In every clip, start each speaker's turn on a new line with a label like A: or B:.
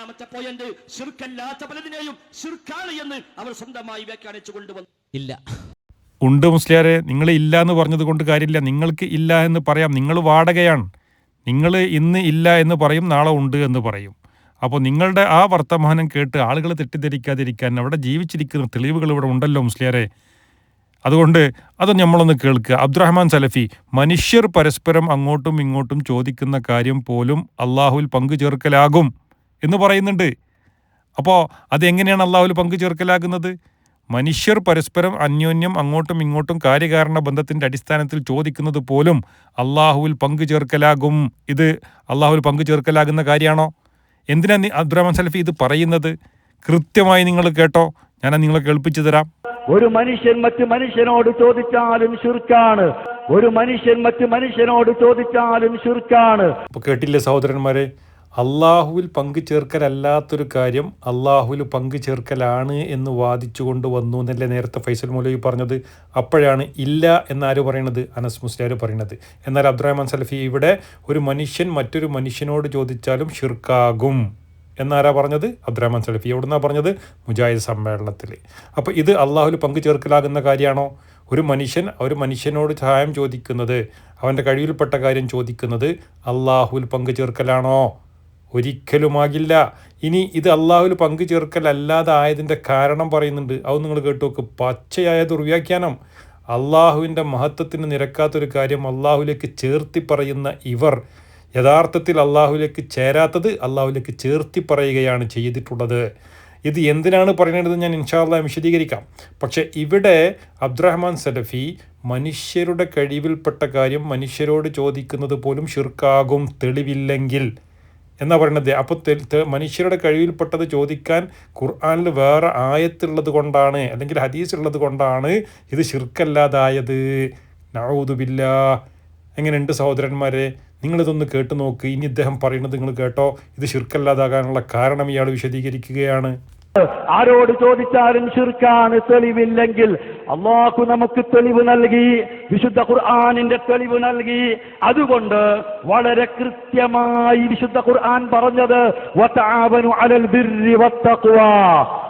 A: നാലാമത്തെ പോയിന്റ് ശുർക്കല്ലാത്ത പലതിനെയും ശുർക്കാണ് എന്ന് അവർ സ്വന്തമായി വ്യാഖ്യാനിച്ചു കൊണ്ടുവന്നു.
B: ഇല്ല.
C: ഉണ്ട് മുസ്ലിയാരെ നിങ്ങൾ ഇല്ല എന്ന് പറഞ്ഞത് കൊണ്ട് കാര്യമില്ല. നിങ്ങൾക്ക് ഇല്ല എന്ന് പറയാം. നിങ്ങൾ വാടകയാണ്. നിങ്ങൾ ഇന്ന് ഇല്ല എന്ന് പറയും നാളെ ഉണ്ട് എന്ന് പറയും. അപ്പോൾ നിങ്ങളുടെ ആ വർത്തമാനം കേട്ട് ആളുകൾ തെറ്റിദ്ധരിക്കാതിരിക്കാൻ അവിടെ ജീവിച്ചിരിക്കുന്ന തെളിവുകൾ ഇവിടെ ഉണ്ടല്ലോ മുസ്ലിയാരെ. അതുകൊണ്ട് അത് നമ്മളൊന്ന് കേൾക്കുക. അബ്ദുറഹ്മാൻ സലഫി മനുഷ്യർ പരസ്പരം അങ്ങോട്ടും ഇങ്ങോട്ടും ചോദിക്കുന്ന കാര്യം പോലും അള്ളാഹുവിൽ പങ്കു ചേർക്കലാകും എന്ന് പറയുന്നുണ്ട്. അപ്പോൾ അതെങ്ങനെയാണ് അള്ളാഹുവിൽ പങ്കു ചേർക്കലാകുന്നത്? മനുഷ്യർ പരസ്പരം അന്യോന്യം അങ്ങോട്ടും ഇങ്ങോട്ടും കാര്യകാരണ ബന്ധത്തിന്റെ അടിസ്ഥാനത്തിൽ ചോദിക്കുന്നത് പോലും അള്ളാഹുവിൽ പങ്കു ചേർക്കലാകും. ഇത് അള്ളാഹുവിൽ പങ്കു ചേർക്കലാകുന്ന കാര്യമാണോ? എന്തിനാണ് അബ്ദുറഹ്മാൻ സലഫി ഇത് പറയുന്നത്? കൃത്യമായി നിങ്ങൾ കേട്ടോ. ഞാൻ നിങ്ങളെ കേൾപ്പിച്ചു തരാം.
D: ഒരു മനുഷ്യൻ മറ്റു മനുഷ്യനോട് ചോദിച്ചാലും ശുർക്കാണ്. ഒരു മനുഷ്യൻ മറ്റു മനുഷ്യനോട് ചോദിച്ചാലും ശുർക്കാണ്.
C: അപ്പോൾ കേട്ടില്ലേ സഹോദരന്മാരെ? അള്ളാഹുവിൽ പങ്കു ചേർക്കലല്ലാത്തൊരു കാര്യം അള്ളാഹുവിൽ പങ്കു ചേർക്കലാണ് എന്ന് വാദിച്ചു കൊണ്ട് വന്നു എന്നല്ലേ നേരത്തെ ഫൈസൽ മൗലവി പറഞ്ഞത്. അപ്പോഴാണ് ഇല്ല എന്നാര് പറയണത്? അനസ് മുസ്ലിയാർ പറയണത്. എന്നാൽ അബ്ദുറഹ്മാൻ സലഫി ഇവിടെ ഒരു മനുഷ്യൻ മറ്റൊരു മനുഷ്യനോട് ചോദിച്ചാലും ഷിർക്കാകും എന്നാരാ പറഞ്ഞത്? അബ്ദുറഹ്മാൻ സലഫി എവിടുന്നാ പറഞ്ഞത്? മുജാഹിദ് സമ്മേളനത്തിൽ അപ്പോൾ ഇത് അള്ളാഹുൽ പങ്കു ചേർക്കലാകുന്ന കാര്യമാണോ? ഒരു മനുഷ്യൻ ഒരു മനുഷ്യനോട് സഹായം ചോദിക്കുന്നത് അവന്റെ കഴിവിൽപ്പെട്ട കാര്യം ചോദിക്കുന്നത് അള്ളാഹുൽ പങ്കു ചേർക്കലാണോ ഒരിക്കലുമാകില്ല ഇനി ഇത് അള്ളാഹുൽ പങ്കു ചേർക്കലല്ലാതെ ആയതിന്റെ കാരണം പറയുന്നുണ്ട്. അത് നിങ്ങൾ കേട്ടു നോക്ക് പച്ചയായ ദുർവ്യാഖ്യാനം. അള്ളാഹുവിന്റെ മഹത്വത്തിന് നിരക്കാത്തൊരു കാര്യം അള്ളാഹുലേക്ക് ചേർത്തി പറയുന്ന ഇവർ. യഥാർത്ഥത്തിൽ അള്ളാഹുലേക്ക് ചേരാത്തത് അള്ളാഹുലേക്ക് ചേർത്തി പറയുകയാണ് ചെയ്തിട്ടുള്ളത്. ഇത് എന്തിനാണ് പറയുന്നത് ഞാൻ ഇൻഷാല്ല വിശദീകരിക്കാം. പക്ഷേ ഇവിടെ അബ്ദുറഹ്മാൻ സലഫി മനുഷ്യരുടെ കഴിവിൽപ്പെട്ട കാര്യം മനുഷ്യരോട് ചോദിക്കുന്നത് പോലും ഷിർക്കാകും തെളിവില്ലെങ്കിൽ. എന്നാ പറയുന്നത് അപ്പോൾ മനുഷ്യരുടെ കഴിവിൽപ്പെട്ടത് ചോദിക്കാൻ ഖുർആാനിൽ വേറെ ആയത്തുള്ളത് കൊണ്ടാണ് അല്ലെങ്കിൽ ഹദീസ് ഉള്ളത് കൊണ്ടാണ് ഇത് ഷിർക്കല്ലാതായത് നൗദുബില്ല എങ്ങനെയുണ്ട് സഹോദരന്മാരെ? നിങ്ങളിതൊന്ന് കേട്ടു നോക്ക് ഇനി ഇദ്ദേഹം പറയുന്നത് നിങ്ങൾ കേട്ടോ. ഇത് ഷിർക്കല്ലാതാകാനുള്ള കാരണം ഇയാൾ വിശദീകരിക്കുകയാണ്.
D: ആരോട് ചോദിച്ചാലും ശിർക്കാണ് തെളിവില്ലെങ്കിൽ അള്ളാഹു നമുക്ക് തെളിവ് നൽകി വിശുദ്ധ ഖുർആാനിന്റെ തെളിവ് നൽകി. അതുകൊണ്ട് വളരെ കൃത്യമായി വിശുദ്ധ ഖുർആൻ പറഞ്ഞത് അലൽ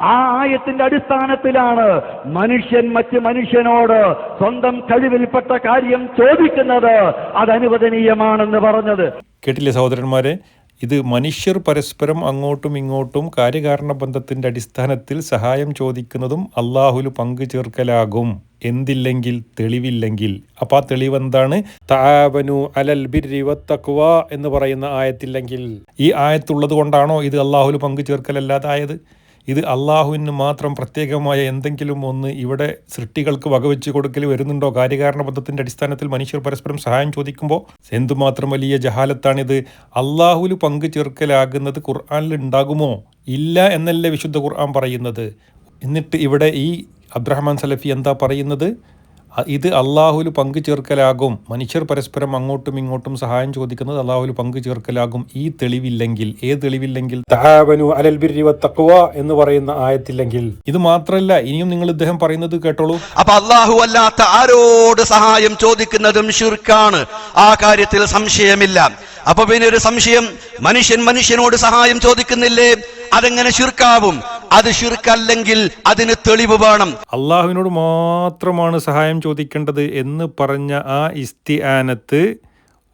D: ആയത്തിന്റെ അടിസ്ഥാനത്തിലാണ് മനുഷ്യൻ മറ്റ് മനുഷ്യനോട് സ്വന്തം കഴിവിൽപ്പെട്ട കാര്യം ചോദിക്കുന്നത്. അത് അനുവദനീയമാണെന്ന് പറഞ്ഞത്.
C: കേട്ടില്ലേ സഹോദരന്മാരെ? ഇത് മനുഷ്യർ പരസ്പരം അങ്ങോട്ടും ഇങ്ങോട്ടും കാര്യകാരണ ബന്ധത്തിന്റെ അടിസ്ഥാനത്തിൽ സഹായം ചോദിക്കുന്നതും അള്ളാഹുലു പങ്കു ചേർക്കലാകും. എന്തില്ലെങ്കിൽ തെളിവില്ലെങ്കിൽ. അപ്പം ആ തെളിവ് എന്താണ് താവനു അലൽ ബിരിവത്തക്വ എന്ന് പറയുന്ന ആയത്തില്ലെങ്കിൽ. ഈ ആയത്തുള്ളത് കൊണ്ടാണോ ഇത് അള്ളാഹുലു പങ്കു ചേർക്കലല്ലാതായത്? ഇത് അള്ളാഹുവിന് മാത്രം പ്രത്യേകമായ എന്തെങ്കിലും ഒന്ന് ഇവിടെ സൃഷ്ടികൾക്ക് വകവെച്ച് കൊടുക്കൽ വരുന്നുണ്ടോ? കാര്യകാരണ ബന്ധത്തിന്റെ അടിസ്ഥാനത്തിൽ മനുഷ്യർ പരസ്പരം സഹായം ചോദിക്കുമ്പോൾ എന്തുമാത്രം വലിയ ജഹാലത്താണിത്? അള്ളാഹുവിൽ പങ്കു ചേർക്കലാകുന്നത് ഖുർആാനിൽ ഉണ്ടാകുമോ? ഇല്ല എന്നല്ലേ വിശുദ്ധ ഖുർആൻ പറയുന്നത്. എന്നിട്ട് ഇവിടെ ഈ അബ്ദുറഹ്മാൻ സലഫി എന്താ പറയുന്നത്? ഇത് അള്ളാഹുൽ പങ്കു ചേർക്കലാകും മനുഷ്യർ പരസ്പരം അങ്ങോട്ടും ഇങ്ങോട്ടും സഹായം ചോദിക്കുന്നത് അള്ളാഹുൽ പങ്കു ചേർക്കലാകും ഈ തെളിവില്ലെങ്കിൽ ഏത് തെളിവില്ലെങ്കിൽ? അലൽ ബിർരി വത്തഖ്വ എന്ന് പറയുന്ന ആയത്തില്ലെങ്കിൽ. ഇത് മാത്രമല്ല ഇനിയും നിങ്ങൾ ഇദ്ദേഹം പറയുന്നത് കേട്ടോളൂ.
E: അപ്പൊ അള്ളാഹു അല്ലാത്ത ആരോട് സഹായം ചോദിക്കുന്നതും ഷിർക്കാണ് ആ കാര്യത്തിൽ സംശയമില്ല. അപ്പൊ പിന്നെ ഒരു സംശയം മനുഷ്യൻ മനുഷ്യനോട് സഹായം ചോദിക്കുന്നില്ലേ? അതെങ്ങനെ ശുർക്കാവും? അത് ശുർക്കല്ലെങ്കിൽ അതിന് തെളിവ് വേണം.
C: അള്ളാഹുവിനോട് മാത്രമാണ് സഹായം ചോദിക്കേണ്ടത് എന്ന് പറഞ്ഞ ആ ഇസ്തിആനത്ത്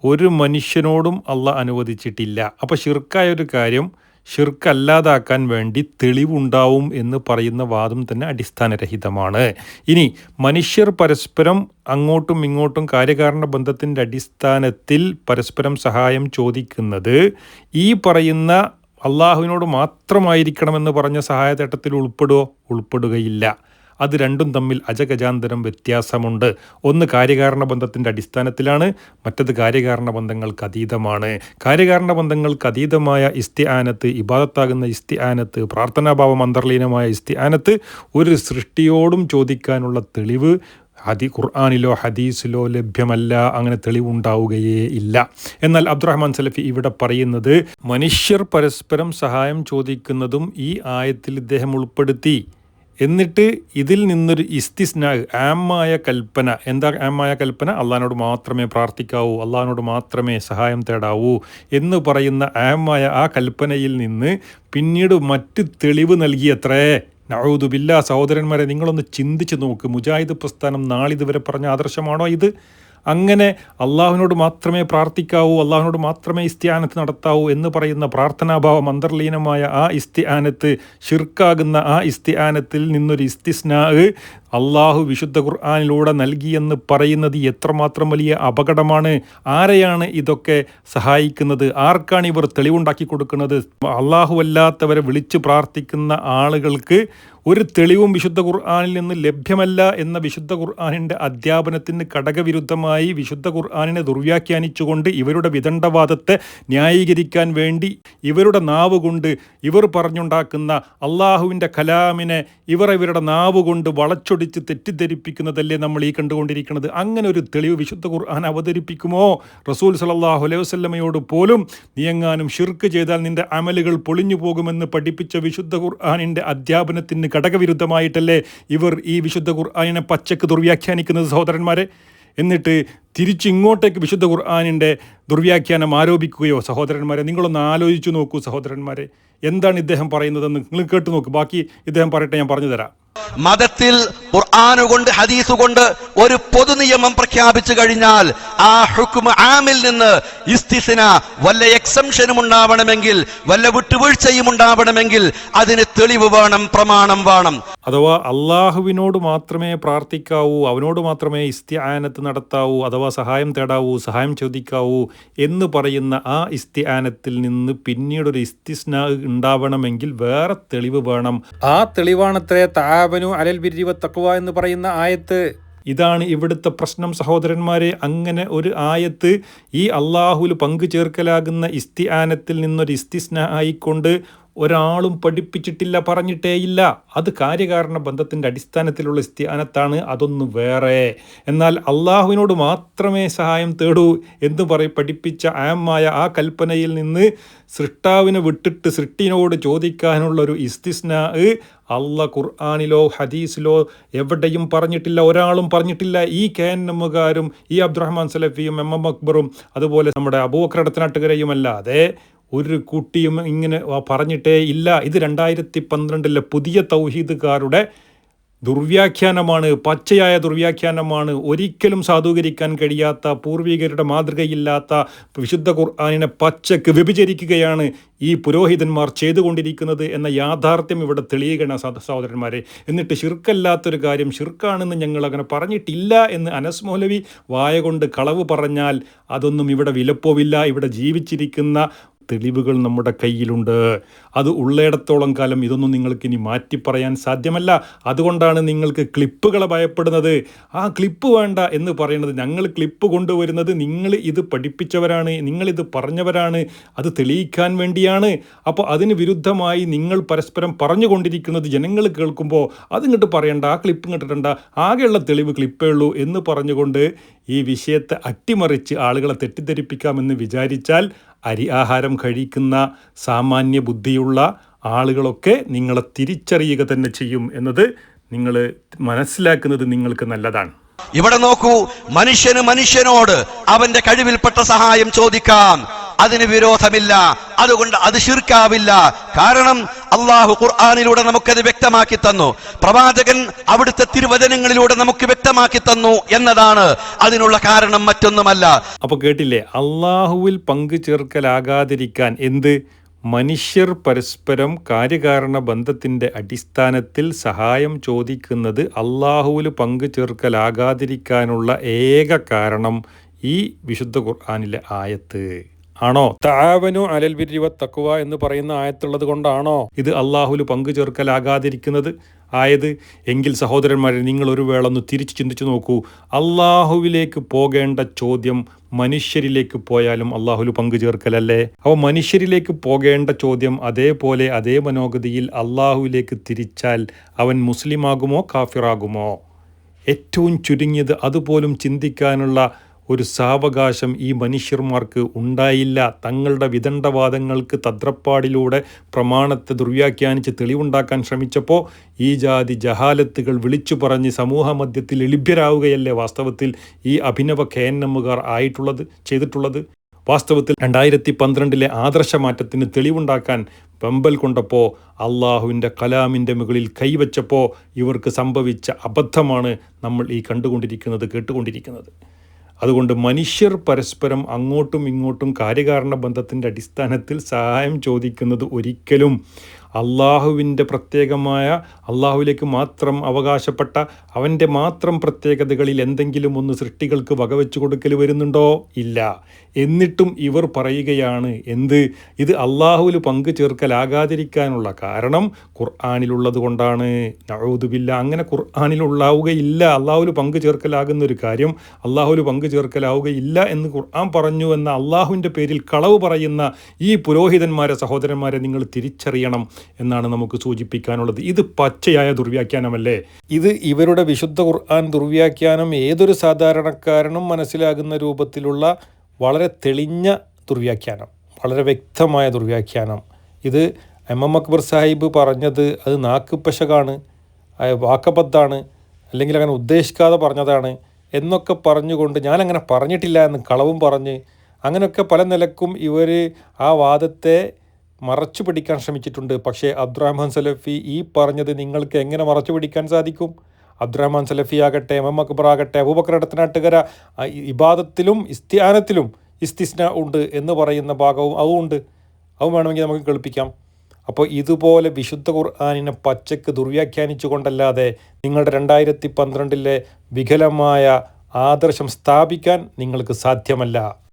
C: ഒരു മനുഷ്യനോടും അള്ളാഹ് അനുവദിച്ചിട്ടില്ല. അപ്പൊ ഷിർക്കായ ഒരു കാര്യം ഷിർക്കല്ലാതാക്കാൻ വേണ്ടി തെളിവുണ്ടാവും എന്ന് പറയുന്ന വാദം തന്നെ അടിസ്ഥാനരഹിതമാണ്. ഇനി മനുഷ്യർ പരസ്പരം അങ്ങോട്ടും ഇങ്ങോട്ടും കാര്യകാരണ ബന്ധത്തിന്റെ അടിസ്ഥാനത്തിൽ പരസ്പരം സഹായം ചോദിക്കുന്നത് ഈ പറയുന്ന അള്ളാഹുവിനോട് മാത്രമായിരിക്കണമെന്ന് പറഞ്ഞ സഹായതട്ടത്തിൽ ഉൾപ്പെടുവോ? ഉൾപ്പെടുകയില്ല. അത് രണ്ടും തമ്മിൽ അജഗജാന്തരം വ്യത്യാസമുണ്ട്. ഒന്ന് കാര്യകാരണ ബന്ധത്തിന്റെ അടിസ്ഥാനത്തിലാണ് മറ്റത് കാര്യകാരണ ബന്ധങ്ങൾക്ക് അതീതമാണ്. കാര്യകാരണ ബന്ധങ്ങൾക്ക് അതീതമായ ഇസ്തി ആനത്ത് ഇബാദത്താകുന്ന ഇസ്തി ഇസ്തിആനത്ത് പ്രാർത്ഥനാഭാവം അന്തർലീനമായ ഇസ്തിആനത്ത് ഒരു സൃഷ്ടിയോടും ചോദിക്കാനുള്ള തെളിവ് ഹദി ഖുർആാനിലോ ഹദീസിലോ ലഭ്യമല്ല അങ്ങനെ തെളിവുണ്ടാവുകയേ ഇല്ല. എന്നാൽ അബ്ദുറഹ്മാൻ സലഫി ഇവിടെ പറയുന്നത് മനുഷ്യർ പരസ്പരം സഹായം ചോദിക്കുന്നതും ഈ ആയത്തിൽ ഇദ്ദേഹം ഉൾപ്പെടുത്തി. എന്നിട്ട് ഇതിൽ നിന്നൊരു ഇസ്തിസ്നാഹ് ആമായ കൽപ്പന. എന്താ ആമായ കൽപ്പന? അള്ളഹാനോട് മാത്രമേ പ്രാർത്ഥിക്കാവൂ അള്ളഹാനോട് മാത്രമേ സഹായം തേടാവൂ എന്ന് പറയുന്ന ആമായ ആ കൽപ്പനയിൽ നിന്ന് പിന്നീട് മറ്റ് തെളിവ് നൽകിയത്രേ. നഴുതുബില്ല സഹോദരന്മാരെ നിങ്ങളൊന്ന് ചിന്തിച്ച് നോക്ക്. മുജാഹിദ് പ്രസ്ഥാനം നാളിതുവരെ പറഞ്ഞ ആദർശമാണോ ഇത്? അങ്ങനെ അള്ളാഹുവിനോട് മാത്രമേ പ്രാർത്ഥിക്കാവൂ അള്ളാഹുവിനോട് മാത്രമേ ഇസ്തിയാനത്ത് നടത്താവൂ എന്ന് പറയുന്ന പ്രാർത്ഥനാഭാവം അന്തർലീനമായ ആ ഇസ്തിയാനത്ത് ഷിർക്കാകുന്ന ആ ഇസ്തിയാനത്തിൽ നിന്നൊരു ഇസ്തിസ്നാ അള്ളാഹു വിശുദ്ധ ഖുർആാനിലൂടെ നൽകിയെന്ന് പറയുന്നത് എത്രമാത്രം വലിയ അപകടമാണ്? ആരെയാണ് ഇതൊക്കെ സഹായിക്കുന്നത്? ആർക്കാണ് ഇവർ തെളിവുണ്ടാക്കി കൊടുക്കുന്നത്? അള്ളാഹു അല്ലാത്തവരെ വിളിച്ചു പ്രാർത്ഥിക്കുന്ന ആളുകൾക്ക് ഒരു തെളിവും വിശുദ്ധ ഖുർആാനിൽ നിന്ന് ലഭ്യമല്ല എന്ന വിശുദ്ധ ഖുർആാനിന്റെ അധ്യാപനത്തിന് ഘടകവിരുദ്ധമായി വിശുദ്ധ ഖുർആാനിനെ ദുർവ്യാഖ്യാനിച്ചുകൊണ്ട് ഇവരുടെ വിദണ്ഡവാദത്തെ ന്യായീകരിക്കാൻ വേണ്ടി ഇവരുടെ നാവ് കൊണ്ട് ഇവർ പറഞ്ഞുണ്ടാക്കുന്ന അള്ളാഹുവിന്റെ കലാമിനെ ഇവർ ഇവരുടെ നാവ് കൊണ്ട് വളച്ചൊടിച്ച് തെറ്റിദ്ധരിപ്പിക്കുന്നതല്ലേ നമ്മൾ ഈ കണ്ടുകൊണ്ടിരിക്കുന്നത്? അങ്ങനെ ഒരു തെളിവ് വിശുദ്ധ ഖുർആൻ അവതരിപ്പിക്കുമോ? റസൂൽ സലല്ലാഹു അലൈഹി വസ്ലമയോട് പോലും നീയെങ്ങാനും ഷിർക്ക് ചെയ്താൽ നിന്റെ അമലുകൾ പൊളിഞ്ഞു പോകുമെന്ന് പഠിപ്പിച്ച വിശുദ്ധ ഖുർആാനിന്റെ അധ്യാപനത്തിന് ഘടകവിരുദ്ധമായിട്ടല്ലേ ഇവർ ഈ വിശുദ്ധ ഖുർആാനിനെ പച്ചക്ക് ദുർവ്യാഖ്യാനിക്കുന്നത് സഹോദരന്മാരെ? എന്നിട്ട് തിരിച്ചിങ്ങോട്ടേക്ക് വിശുദ്ധ ഖുർആാനിന്റെ ദുർവ്യാഖ്യാനം ആരോപിക്കുകയോ സഹോദരന്മാരെ നിങ്ങളൊന്ന് ആലോചിച്ചു നോക്കൂ സഹോദരന്മാരെ എന്താണ് ഇദ്ദേഹം പറയുന്നതെന്ന് നിങ്ങൾ കേട്ടു നോക്കൂ. ബാക്കി ഇദ്ദേഹം പറയട്ടെ ഞാൻ പറഞ്ഞു തരാം.
E: മതത്തിൽ ഖുർആാനുകൊണ്ട് ഹദീസുകൊണ്ട് ഒരു പൊതു നിയമം പ്രഖ്യാപിച്ചു കഴിഞ്ഞാൽ ആ ഹുക്കും ആമിൽ നിന്ന് ഇസ്തിസിന വല്ല എക്സംഷനും ഉണ്ടാവണമെങ്കിൽ വല്ല വിട്ടുവീഴ്ചയും ഉണ്ടാവണമെങ്കിൽ അതിന് തെളിവ് വേണം പ്രമാണം വേണം.
C: അഥവാ അള്ളാഹുവിനോട് മാത്രമേ പ്രാർത്ഥിക്കാവൂ അവനോട് മാത്രമേ ഇസ്തി ഇസ്തിആനത്ത് നടത്താവൂ അഥവാ സഹായം തേടാവൂ സഹായം ചോദിക്കാവൂ എന്ന് പറയുന്ന ആ ഇസ്തിആനത്തിൽ നിന്ന് പിന്നീടൊരു ഇസ്തിസ്ന ഉണ്ടാവണമെങ്കിൽ വേറെ തെളിവ് വേണം. ആ തെളിവാണത്രേ താപനു അലൽ ബിരിവ തക്കുവ എന്ന് പറയുന്ന ആയത്ത്. ഇതാണ് ഇവിടുത്തെ പ്രശ്നം സഹോദരന്മാരെ. അങ്ങനെ ഒരു ആയത്ത് ഈ അള്ളാഹുൽ പങ്കു ചേർക്കലാകുന്ന ഇസ്തിആനത്തിൽ നിന്നൊരു ഇസ്തിസ്ന ആയിക്കൊണ്ട് ഒരാളും പഠിപ്പിച്ചിട്ടില്ല പറഞ്ഞിട്ടേയില്ല അത് കാര്യകാരണ ബന്ധത്തിന്റെ അടിസ്ഥാനത്തിലുള്ള സ്ഥാനത്താണ് അതൊന്ന് വേറെ. എന്നാൽ അള്ളാഹുവിനോട് മാത്രമേ സഹായം തേടൂ എന്ന് പറയും പഠിപ്പിച്ച ആമായ ആ കൽപ്പനയിൽ നിന്ന് സൃഷ്ടാവിനെ വിട്ടിട്ട് സൃഷ്ടിനോട് ചോദിക്കാനുള്ള ഒരു ഇസ്തിസ്ന അള്ള ഖുർആാനിലോ ഹദീസിലോ എവിടെയും പറഞ്ഞിട്ടില്ല ഒരാളും പറഞ്ഞിട്ടില്ല. ഈ കെ എൻ എമ്മുകാരും ഈ അബ്ദുറഹ്മാൻ സലഫിയും എം എം അക്ബറും അതുപോലെ നമ്മുടെ അബൂക്കരടത്തനാട്ടുകരയുമല്ലാതെ ഒരു കുട്ടിയും ഇങ്ങനെ പറഞ്ഞിട്ടേ ഇല്ല. ഇത് രണ്ടായിരത്തി പന്ത്രണ്ടിലെ പുതിയ തൗഹീദുകാരുടെ ദുർവ്യാഖ്യാനമാണ് പച്ചയായ ദുർവ്യാഖ്യാനമാണ്. ഒരിക്കലും സാധൂകരിക്കാൻ കഴിയാത്ത പൂർവികരുടെ മാതൃകയില്ലാത്ത വിശുദ്ധ ഖുർആാനിനെ പച്ചക്ക് വ്യഭിചരിക്കുകയാണ് ഈ പുരോഹിതന്മാർ ചെയ്തുകൊണ്ടിരിക്കുന്നത് എന്ന യാഥാർത്ഥ്യം ഇവിടെ തെളിയുകയാണ് സഹ- സഹോദരന്മാരെ. എന്നിട്ട് ഷിർക്കല്ലാത്തൊരു കാര്യം ഷിർക്കാണെന്ന് ഞങ്ങൾ അങ്ങനെ പറഞ്ഞിട്ടില്ല എന്ന് അനസ് മൗലവി വായ കൊണ്ട് കളവ് പറഞ്ഞാൽ അതൊന്നും ഇവിടെ വിലപ്പോവില്ല. ഇവിടെ ജീവിച്ചിരിക്കുന്ന തെളിവുകൾ നമ്മുടെ കയ്യിലുണ്ട്. അത് ഉള്ളയിടത്തോളം കാലം ഇതൊന്നും നിങ്ങൾക്ക് ഇനി മാറ്റി പറയാൻ സാധ്യമല്ല. അതുകൊണ്ടാണ് നിങ്ങൾക്ക് ക്ലിപ്പുകളെ ഭയപ്പെടുന്നത്. ആ ക്ലിപ്പ് വേണ്ട എന്ന് പറയുന്നത് ഞങ്ങൾ ക്ലിപ്പ് കൊണ്ടുവരുന്നത് നിങ്ങൾ ഇത് പഠിപ്പിച്ചവരാണ് നിങ്ങളിത് പറഞ്ഞവരാണ് അത് തെളിയിക്കാൻ വേണ്ടിയാണ്. അപ്പോൾ അതിന് വിരുദ്ധമായി നിങ്ങൾ പരസ്പരം പറഞ്ഞുകൊണ്ടിരിക്കുന്നത് ജനങ്ങൾ കേൾക്കുമ്പോൾ അതിങ്ങോട്ട് പറയണ്ട ആ ക്ലിപ്പ് കിട്ടണ്ട ആകെയുള്ള തെളിവ് ക്ലിപ്പേ ഉള്ളൂ എന്ന് പറഞ്ഞുകൊണ്ട് ഈ വിഷയത്തെ അട്ടിമറിച്ച് ആളുകളെ തെറ്റിദ്ധരിപ്പിക്കാമെന്ന് വിചാരിച്ചാൽ അരി ആഹാരം കഴിക്കുന്ന സാമാന്യ ബുദ്ധിയുള്ള ആളുകളൊക്കെ നിങ്ങളെ തിരിച്ചറിയുക തന്നെ ചെയ്യും എന്നത് നിങ്ങൾ മനസ്സിലാക്കുന്നത് നിങ്ങൾക്ക് നല്ലതാണ്.
E: ഇവിടെ നോക്കൂ മനുഷ്യന് മനുഷ്യനോട് അവന്റെ കഴിവിൽപ്പെട്ട സഹായം ചോദിക്കാം. അതിന് വിരോധമില്ല. അതുകൊണ്ട് അത് ശിർക്കാവില്ല. കാരണം അള്ളാഹു ഖുർആാനിലൂടെ നമുക്കത് വ്യക്തമാക്കി തന്നു. പ്രവാചകൻ അവിടുത്തെ തിരുവചനങ്ങളിലൂടെ നമുക്ക് വ്യക്തമാക്കി തന്നു എന്നതാണ് അതിനുള്ള കാരണം മറ്റൊന്നുമല്ല.
C: അപ്പൊ കേട്ടില്ലേ? അള്ളാഹുവിൽ പങ്കു ചേർക്കലാകാതിരിക്കാൻ എന്ത്? മനുഷ്യർ പരസ്പരം കാര്യകാരണ ബന്ധത്തിന്റെ അടിസ്ഥാനത്തിൽ സഹായം ചോദിക്കുന്നത് അള്ളാഹുവിൽ പങ്കു ചേർക്കലാകാതിരിക്കാനുള്ള ഏക കാരണം ഈ വിശുദ്ധ ഖുർആാനിലെ ആയത്ത്. ആണോ? താവനു അലൽ ബിരിവ തക്കുവ എന്ന് പറയുന്ന ആയത്തുള്ളത് കൊണ്ടാണോ ഇത് അള്ളാഹുൽ പങ്കു ചേർക്കലാകാതിരിക്കുന്നത്? ആയത് എങ്കിൽ സഹോദരന്മാരെ നിങ്ങൾ ഒരു വേള ഒന്ന് തിരിച്ചു ചിന്തിച്ചു നോക്കൂ. അള്ളാഹുവിലേക്ക് പോകേണ്ട ചോദ്യം മനുഷ്യരിലേക്ക് പോയാലും അള്ളാഹുലു പങ്കു ചേർക്കലല്ലേ? അപ്പോൾ മനുഷ്യരിലേക്ക് പോകേണ്ട ചോദ്യം അതേപോലെ അതേ മനോഗതിയിൽ അള്ളാഹുവിലേക്ക് തിരിച്ചാൽ അവൻ മുസ്ലിമാകുമോ കാഫിറാകുമോ? ഏറ്റവും ചുരുങ്ങിയത് അതുപോലും ചിന്തിക്കാനുള്ള ഒരു സാവകാശം ഈ മനുഷ്യർമാർക്ക് ഉണ്ടായില്ല. തങ്ങളുടെ വിദണ്ഡവാദങ്ങൾക്ക് തദ്രപ്പാടിലൂടെ പ്രമാണത്തെ ദുർവ്യാഖ്യാനിച്ച് തെളിവുണ്ടാക്കാൻ ശ്രമിച്ചപ്പോൾ ഈ ജാതി ജഹാലത്തുകൾ വിളിച്ചു പറഞ്ഞ് സമൂഹ മധ്യത്തിൽ എളിഭ്യരാകുകയല്ലേ വാസ്തവത്തിൽ ഈ അഭിനവ കേന്നമ്മുകാർ ആയിട്ടുള്ളത് ചെയ്തിട്ടുള്ളത്? വാസ്തവത്തിൽ രണ്ടായിരത്തി പന്ത്രണ്ടിലെ ആദർശമാറ്റത്തിന് തെളിവുണ്ടാക്കാൻ വെമ്പൽ കൊണ്ടപ്പോൾ അള്ളാഹുവിന്റെ കലാമിന്റെ മുകളിൽ കൈവച്ചപ്പോൾ ഇവർക്ക് സംഭവിച്ച അബദ്ധമാണ് നമ്മൾ ഈ കണ്ടുകൊണ്ടിരിക്കുന്നത് കേട്ടുകൊണ്ടിരിക്കുന്നത്. അതുകൊണ്ട് മനുഷ്യർ പരസ്പരം അങ്ങോട്ടും ഇങ്ങോട്ടും കാര്യകാരണ ബന്ധത്തിന്റെ അടിസ്ഥാനത്തിൽ സഹായം ചോദിക്കുന്നത് ഒരിക്കലും അള്ളാഹുവിന്റെ പ്രത്യേകമായ അള്ളാഹുവിലേക്ക് മാത്രം അവകാശപ്പെട്ട അവന്റെ മാത്രം പ്രത്യേകതകളിൽ എന്തെങ്കിലും ഒന്ന് സൃഷ്ടികൾക്ക് വകവെച്ചു കൊടുക്കൽ വരുന്നുണ്ടോ? ഇല്ല. എന്നിട്ടും ഇവർ പറയുകയാണ് എന്ത്? ഇത് അള്ളാഹുവിൽ പങ്കു ചേർക്കലാകാതിരിക്കാനുള്ള കാരണം ഖുർആാനിലുള്ളത് കൊണ്ടാണ്. നഴൂതുബില്ല അങ്ങനെ ഖുർആാനിലുള്ളാവുകയില്ല. അള്ളാഹുവിൽ പങ്കു ചേർക്കലാകുന്ന ഒരു കാര്യം അള്ളാഹുവിൽ പങ്കു ചേർക്കലാവുകയില്ല എന്ന് ഖുർആൻ പറഞ്ഞു എന്ന അള്ളാഹുവിന്റെ പേരിൽ കളവ് പറയുന്ന ഈ പുരോഹിതന്മാരെ സഹോദരന്മാരെ നിങ്ങൾ തിരിച്ചറിയണം. എന്നാണ് നമുക്ക് സൂചിപ്പിക്കാനുള്ളത്. ഇത് പച്ചയായ ദുർവ്യാഖ്യാനമല്ലേ? ഇത് ഇവരുടെ വിശുദ്ധ ഖുർആൻ ദുർവ്യാഖ്യാനം ഏതൊരു സാധാരണക്കാരനും മനസ്സിലാകുന്ന രൂപത്തിലുള്ള വളരെ തെളിഞ്ഞ ദുർവ്യാഖ്യാനം വളരെ വ്യക്തമായ ദുർവ്യാഖ്യാനം. ഇത് എം എം അക്ബർ സാഹിബ് പറഞ്ഞത് അത് നാക്കുപശകാണ് വാക്കബദ്ധാണ് അല്ലെങ്കിൽ അങ്ങനെ ഉദ്ദേശിക്കാതെ പറഞ്ഞതാണ് എന്നൊക്കെ പറഞ്ഞുകൊണ്ട് ഞാനങ്ങനെ പറഞ്ഞിട്ടില്ല എന്ന് കളവും പറഞ്ഞ് അങ്ങനെയൊക്കെ പല നിലക്കും ഇവർ ആ വാദത്തെ മറച്ചു പിടിക്കാൻ ശ്രമിച്ചിട്ടുണ്ട്. പക്ഷേ അബ്ദുറഹ്മാൻ സലഫി ഈ പറഞ്ഞത് നിങ്ങൾക്ക് എങ്ങനെ മറച്ചു പിടിക്കാൻ സാധിക്കും? അബ്ദുറഹ്മാൻ സലഫി ആകട്ടെ എം എം അക്ബർ ആകട്ടെ അബൂബക്കർ ഇടത്തനാട്ടുകര ഇബാദത്തിലും ഇസ്തിയാനത്തിലും ഇസ്തിസ്ന ഉണ്ട് എന്ന് പറയുന്ന ഭാഗവും അതും ഉണ്ട് അതും വേണമെങ്കിൽ നമുക്ക് കേൾപ്പിക്കാം. അപ്പോൾ ഇതുപോലെ വിശുദ്ധ ഖുർആാനിനെ പച്ചക്ക് ദുർവ്യാഖ്യാനിച്ചു കൊണ്ടല്ലാതെ നിങ്ങളുടെ രണ്ടായിരത്തി പന്ത്രണ്ടിലെ വികലമായ ആദർശം സ്ഥാപിക്കാൻ നിങ്ങൾക്ക് സാധ്യമല്ല.